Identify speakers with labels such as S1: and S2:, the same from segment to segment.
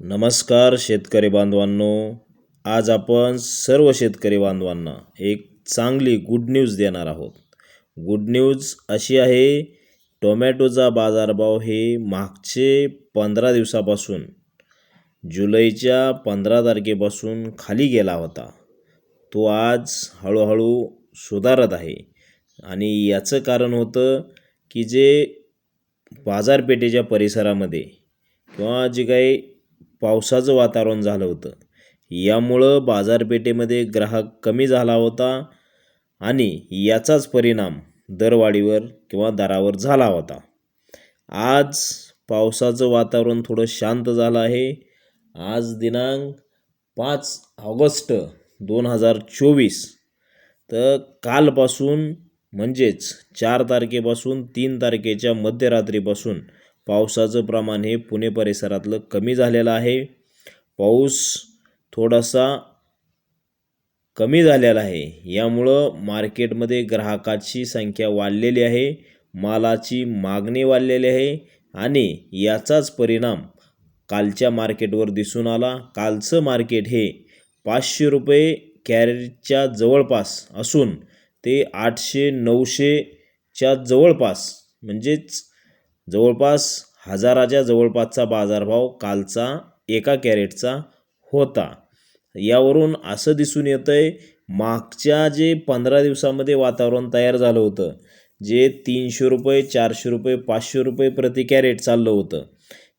S1: नमस्कार शेतकरी बांधवांनो. आज आपण सर्व शेतकरी बांधवांना एक चांगली गुड न्यूज देणार आहोत. गुड न्यूज अशी आहे टोमॅटोचा बाजारभाव हे मागचे पंधरा दिवसापासून जुलैच्या पंधरा तारखेपासून खाली गेला होता. तो आज हळूहळू सुधारत आहे. आणि याचं कारण होतं की जे बाजारपेठेच्या परिसरामध्ये किंवा जे काही पावसाचं वातावरण झालं होतं. यामुळं बाजारपेठेमध्ये ग्राहक कमी झाला होता आणि याचाच परिणाम दरवाढीवर किंवा दरावर झाला होता. आज पावसाचं वातावरण थोडं शांत झालं आहे. आज दिनांक पाच ऑगस्ट दोन हजार चोवीस. तर कालपासून म्हणजेच चार तारखेपासून तीन तारखेच्या मध्यरात्रीपासून पावसाचं प्रमाण हे पुणे परिसरातलं कमी झालेलं आहे. पाऊस थोडासा कमी झालेला आहे. यामुळं मार्केटमध्ये ग्राहकाची संख्या वाढलेली आहे. मालाची मागणी वाढलेली आहे. आणि याचाच परिणाम कालच्या मार्केटवर दिसून आला. कालचं मार्केट हे पाचशे रुपये कॅरेटच्या जवळपास असून ते आठशे नऊशेच्या जवळपास म्हणजेच जवळपास हजाराच्या जवळपासचा बाजारभाव कालचा एका कॅरेटचा होता. यावरून असं दिसून येतं आहे मागच्या जे पंधरा दिवसामध्ये वातावरण तयार झालं होतं जे तीनशे रुपये चारशे रुपये पाचशे रुपये प्रति कॅरेट चाललं होतं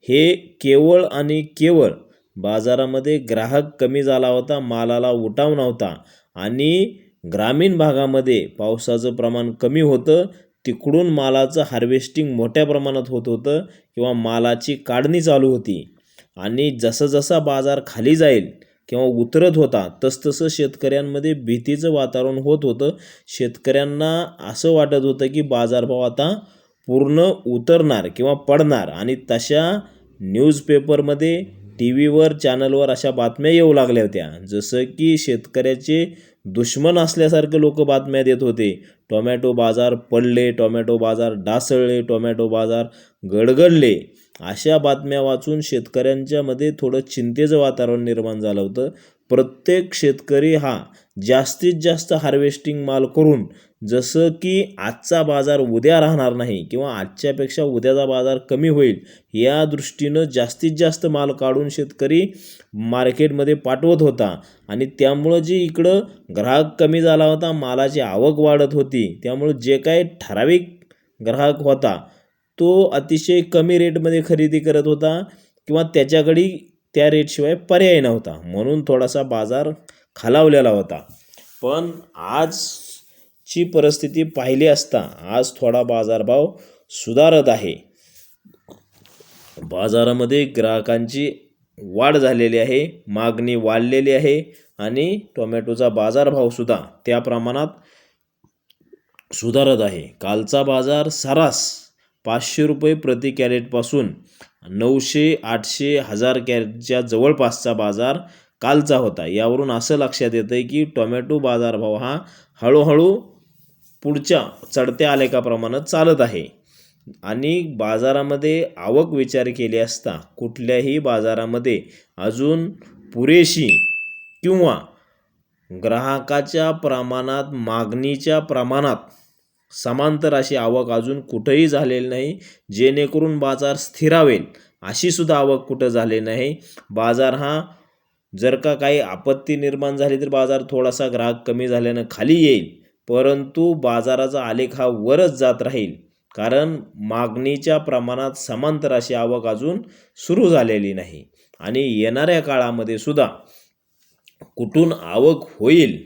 S1: हे केवळ आणि केवळ बाजारामध्ये ग्राहक कमी झाला होता मालाला उठाव नव्हता आणि ग्रामीण भागामध्ये पावसाचं प्रमाण कमी होतं तिकडून मालाचं हार्वेस्टिंग मोठ्या प्रमाणात होत होतं किंवा मालाची काढणी चालू होती. आणि जसं जसा बाजार खाली जाईल किंवा उतरत होता तसतसं शेतकऱ्यांमध्ये भीतीचं वातावरण होत होतं. शेतकऱ्यांना असं वाटत होतं की बाजारभाव आता पूर्ण उतरणार किंवा पडणार. आणि तशा न्यूजपेपरमध्ये टी व्हीवर चॅनलवर अशा बातम्या येऊ लागल्या होत्या. जसं की शेतकऱ्याचे दुश्मन असल्यासारखं लोक बातम्या देत होते. टोमॅटो बाजार पडले टोमॅटो बाजार डासळले टोमॅटो बाजार गडगडले. अशा बातम्या वाचून शेतकऱ्यांच्यामध्ये थोडं चिंतेचं वातावरण निर्माण झालं होतं. प्रत्येक शेतकरी हा जास्तीत जास्त हार्वेस्टिंग माल करून जसं की आजचा बाजार उद्या राहणार नाही किंवा आजच्यापेक्षा उद्याचा बाजार कमी होईल या दृष्टीनं जास्तीत जास्त माल काढून शेतकरी मार्केटमध्ये पाठवत होता. आणि त्यामुळं जे इकडं ग्राहक कमी झाला होता मालाची आवक वाढत होती त्यामुळं जे काही ठराविक ग्राहक होता तो अतिशय कमी रेटमध्ये खरेदी करत होता किंवा त्याच्याकडे त्या रेटशिवाय पर्याय नव्हता. म्हणून थोडासा बाजार खालावलेला होता. पण आज ची परिस्थिती पाहिली असता आज थोडा बाजारभाव सुधारत आहे. बाजारामध्ये ग्राहकांची वाढ झालेली आहे मागणी वाढलेली आहे आणि टोमॅटोचा बाजारभावसुद्धा त्या प्रमाणात सुधारत आहे. कालचा बाजार सरास पाचशे रुपये प्रति कॅरेटपासून नऊशे आठशे हजार कॅरेटच्या जवळपासचा बाजार कालचा होता. यावरून असं लक्षात येतं आहे की टोमॅटो बाजारभाव हा हळूहळू पुढच्या चढत्या आलेखाप्रमाणात चालत आहे. आणि बाजारामध्ये आवक विचार केली असता कुठल्याही बाजारामध्ये अजून पुरेशी किंवा ग्राहकाच्या प्रमाणात मागणीच्या प्रमाणात समांतर अशी आवक अजून कुठंही झालेली नाही जेणेकरून बाजार स्थिरावेल अशी सुद्धा आवक कुठं झाली नाही. बाजार हा जर का काही आपत्ती निर्माण झाली तर बाजार थोडासा ग्राहक कमी झाल्यानं खाली येईल. परंतु बाजाराचा आलेख हा वरच जात राहील. कारण मागणीच्या प्रमाणात समांतर अशी आवक अजून सुरू झालेली नाही. आणि येणाऱ्या काळामध्ये सुद्धा कुठून आवक होईल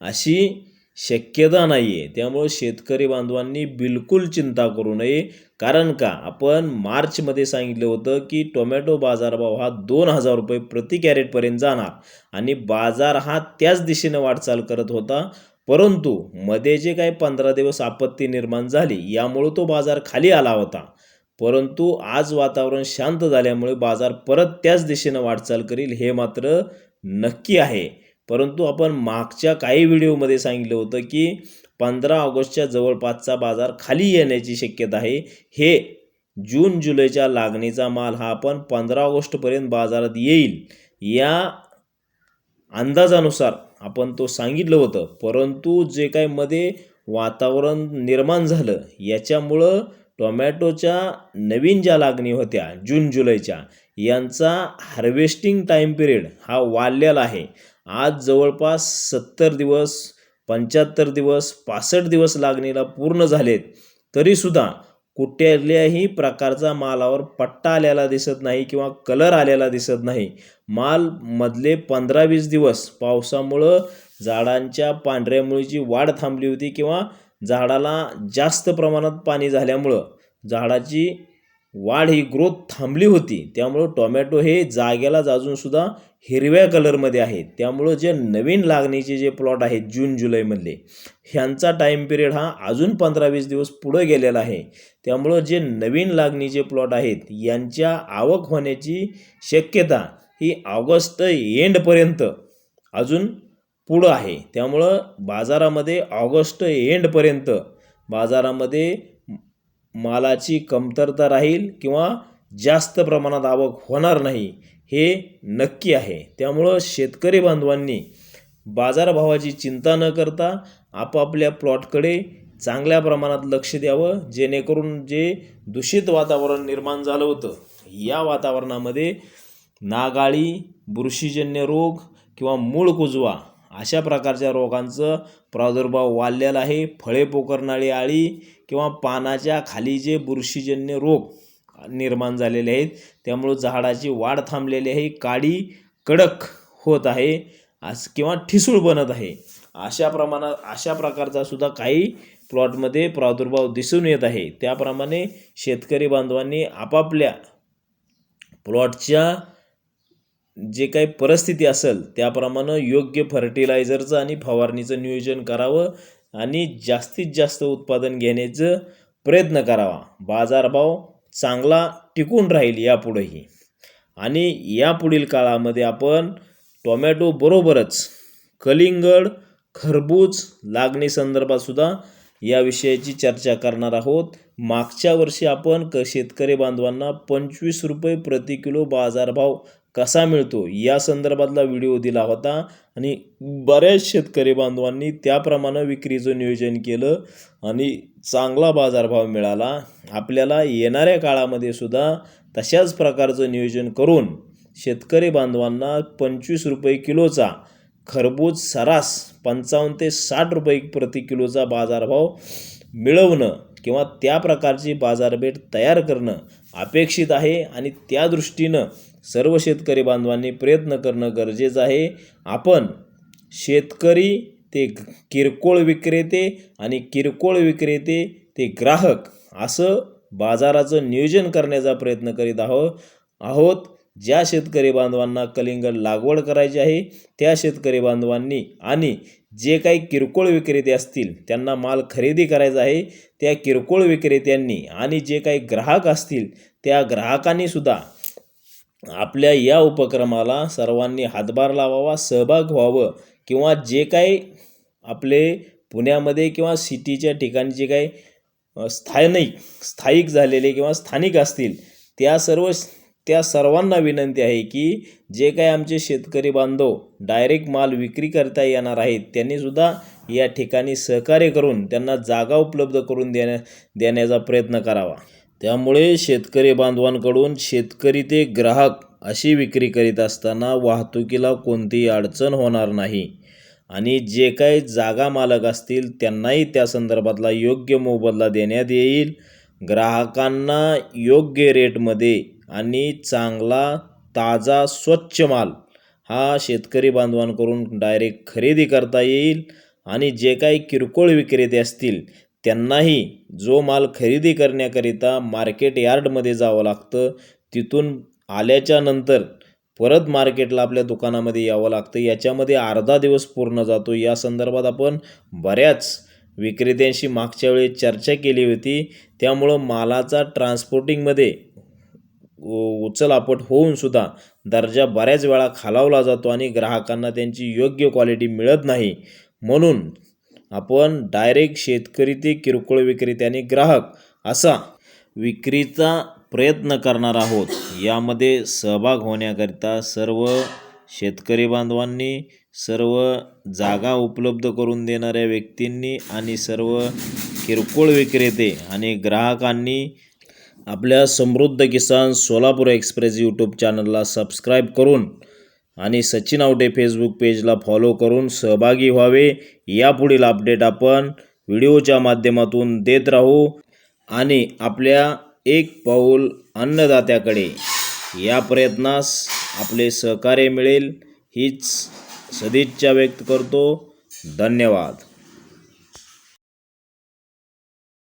S1: अशी शक्यता नाही आहे त्यामुळे शेतकरी बांधवांनी बिलकुल चिंता करू नये. कारण का? आपण मार्चमध्ये सांगितलं होतं की टोमॅटो बाजारभाव हा दोन हजार रुपये प्रति कॅरेटपर्यंत जाणार. आणि बाजार हा त्याच दिशेने वाटचाल करत होता. परंतु मध्ये जे काही पंधरा दिवस आपत्ती निर्माण झाली यामुळं तो बाजार खाली आला होता. परंतु आज वातावरण शांत झाल्यामुळे बाजार परत त्याच दिशेनं वाटचाल करील हे मात्र नक्की आहे. परंतु आपण मागच्या काही व्हिडिओमध्ये सांगितलं होतं की पंधरा ऑगस्टच्या जवळपासचा बाजार खाली येण्याची शक्यता आहे. हे जून जुलैच्या लागणीचा माल हा आपण पंधरा ऑगस्टपर्यंत बाजारात येईल. या अंदाजानुसार आपण तो सांगितलं होतं. परंतु जे काय मध्ये वातावरण निर्माण झालं याच्यामुळं टोमॅटोच्या नवीन ज्या लागणी होत्या जून जुलैच्या यांचा हार्वेस्टिंग टाईम पिरियड हा वाढलेला आहे. आज जवळपास सत्तर दिवस पंच्याहत्तर दिवस पासष्ट दिवस लागणीला पूर्ण झालेत. तरीसुद्धा कुठल्याही प्रकारचा मालावर पट्टा आलेला दिसत नाही किंवा कलर आलेला दिसत नाही. माल मधले पंधरा वीस दिवस पावसामुळं झाडांच्या पांढऱ्या मुळीची वाढ थांबली होती किंवा झाडाला जास्त प्रमाणात पाणी झाल्यामुळं झाडाची वाढ ही ग्रोथ थांबली होती. त्यामुळं टोमॅटो हे जागेला जाजूनसुद्धा हिरव्या कलरमध्ये आहेत त्यामुळं जे नवीन लागणीचे जे प्लॉट आहेत जून जुलैमधले ह्यांचा टाईम पिरियड हा अजून पंधरा वीस दिवस पुढं गेलेला आहे. त्यामुळं जे नवीन लागणीचे प्लॉट आहेत यांच्या आवक होण्याची शक्यता ही ऑगस्ट एंडपर्यंत अजून पुढं आहे. त्यामुळं बाजारामध्ये ऑगस्ट एंडपर्यंत बाजारामध्ये मालाची कमतरता राहील किंवा जास्त प्रमाणात आवक होणार नाही हे नक्की आहे. त्यामुळं शेतकरी बांधवांनी बाजारभावाची चिंता न करता आपापल्या प्लॉटकडे चांगल्या प्रमाणात लक्ष द्यावं जेणेकरून जे दूषित वातावरण निर्माण झालं होतं या वातावरणामध्ये नागाळी बुरशीजन्य रोग किंवा मूळ कुजवा अशा प्रकारच्या रोगांचं प्रादुर्भाव वाढलेला आहे. फळे पोकरणारी आळी किंवा पानाच्या खाली जे बुरशीजन्य रोग निर्माण झालेले आहेत त्यामुळं झाडाची वाढ थांबलेली आहे. काडी कडक होत आहे आज किंवा ठिसूळ बनत आहे. अशा प्रमाणात अशा प्रकारचा सुद्धा काही प्लॉटमध्ये प्रादुर्भाव दिसून येत आहे. त्याप्रमाणे शेतकरी बांधवांनी आपापल्या प्लॉटच्या जे काही परिस्थिती असेल त्याप्रमाणे योग्य फर्टिलायझरचं आणि फवारणीचं नियोजन करावं आणि जास्तीत जास्त उत्पादन घेण्याचं प्रयत्न करावा. बाजारभाव चांगला टिकून राहील यापुढेही. आणि यापुढील काळामध्ये आपण टोमॅटो बरोबरच कलिंगड खरबूज लागणी या विषयाची चर्चा करणार आहोत. मागच्या वर्षी आपण क शेतकरी बांधवांना पंचवीस रुपये प्रति किलो बाजारभाव कसा मिळतो या संदर्भातला व्हिडिओ दिला होता. आणि बऱ्याच शेतकरी बांधवांनी त्याप्रमाणे विक्रीचं नियोजन केलं आणि चांगला बाजारभाव मिळाला. आपल्याला येणाऱ्या काळामध्ये सुद्धा तशाच प्रकारचं नियोजन करून शेतकरी बांधवांना पंचवीस रुपये किलोचा खरबूज सरास पंचावन्न ते साठ रुपये प्रति किलोचा बाजारभाव मिळवणं किंवा त्या प्रकारची बाजारपेठ तयार करणं अपेक्षित आहे आणि त्या दृष्टीनं सर्व शेतकरी बांधवांनी प्रयत्न करणं गरजेचं आहे. आपण शेतकरी ते किरकोळ विक्रेते आणि किरकोळ विक्रेते ते ग्राहक असं बाजाराचं नियोजन करण्याचा प्रयत्न करीत आहोत आहोत. ज्या शेतकरी बांधवांना कलिंगड लागवड करायची आहे त्या शेतकरी बांधवांनी आणि जे काही किरकोळ विक्रेते असतील त्यांना माल खरेदी करायचा आहे त्या किरकोळ विक्रेत्यांनी आणि जे काही ग्राहक असतील त्या ग्राहकांनीसुद्धा आपल्या या उपक्रमाला सर्वांनी हातभार लावावा सहभाग व्हावं किंवा जे काही आपले पुण्यामध्ये किंवा सिटीच्या ठिकाणी जे काही स्थानिक स्थायिक झालेले किंवा स्थानिक असतील त्या सर्व त्या सर्वांना विनंती आहे की जे काही आमचे शेतकरी बांधव डायरेक्ट माल विक्री करता येणार आहेत त्यांनीसुद्धा या ठिकाणी सहकार्य करून त्यांना जागा उपलब्ध करून देण्या देण्याचा प्रयत्न करावा. त्यामुळे शेतकरी बांधवांकडून शेतकरी ते ग्राहक अशी विक्री करीत असताना वाहतुकीला कोणतीही अडचण होणार नाही. आणि जे काही जागा मालक असतील त्यांनाही त्या संदर्भातला योग्य मोबदला देण्यात येईल. ग्राहकांना योग्य रेटमध्ये आणि चांगला ताजा स्वच्छ माल हा शेतकरी बांधवांकडून डायरेक्ट खरेदी करता येईल आणि जे काही किरकोळ विक्रेते असतील त्यांनाही जो माल खरेदी करण्याकरिता मार्केट यार्डमध्ये जावं लागतं तिथून आल्याच्यानंतर परत मार्केटला आपल्या दुकानामध्ये यावं लागतं. याच्यामध्ये अर्धा दिवस पूर्ण जातो. या संदर्भात आपण बऱ्याच विक्रेत्यांशी मागच्या वेळी चर्चा केली होती. त्यामुळं मालाचा ट्रान्सपोर्टिंगमध्ये उचलापट होऊन सुद्धा दर्जा बऱ्याच वेळा खालावला जातो आणि ग्राहकांना त्यांची योग्य क्वालिटी मिळत नाही. म्हणून आपण डायरेक्ट शेतकरी ते किरकोळ विक्रेते आणि ग्राहक असा विक्रीचा प्रयत्न करणार आहोत. यामध्ये सहभाग होण्याकरिता सर्व शेतकरी बांधवांनी सर्व जागा उपलब्ध करून देणाऱ्या व्यक्तींनी आणि सर्व किरकोळ विक्रेते आणि ग्राहकांनी आपल्या समृद्ध किसान सोलापूर एक्सप्रेस यूट्यूब चॅनलला सबस्क्राईब करून आणि सचिन आवटे फेसबुक पेजला फॉलो करून सहभागी व्हावे. यापुढील अपडेट आपण व्हिडिओच्या माध्यमातून देत राहू आणि आपल्या एक पाऊल अन्नदात्याकडे. या प्रयत्नास आपले सहकार्य मिळेल हीच सदिच्छा व्यक्त करतो. धन्यवाद.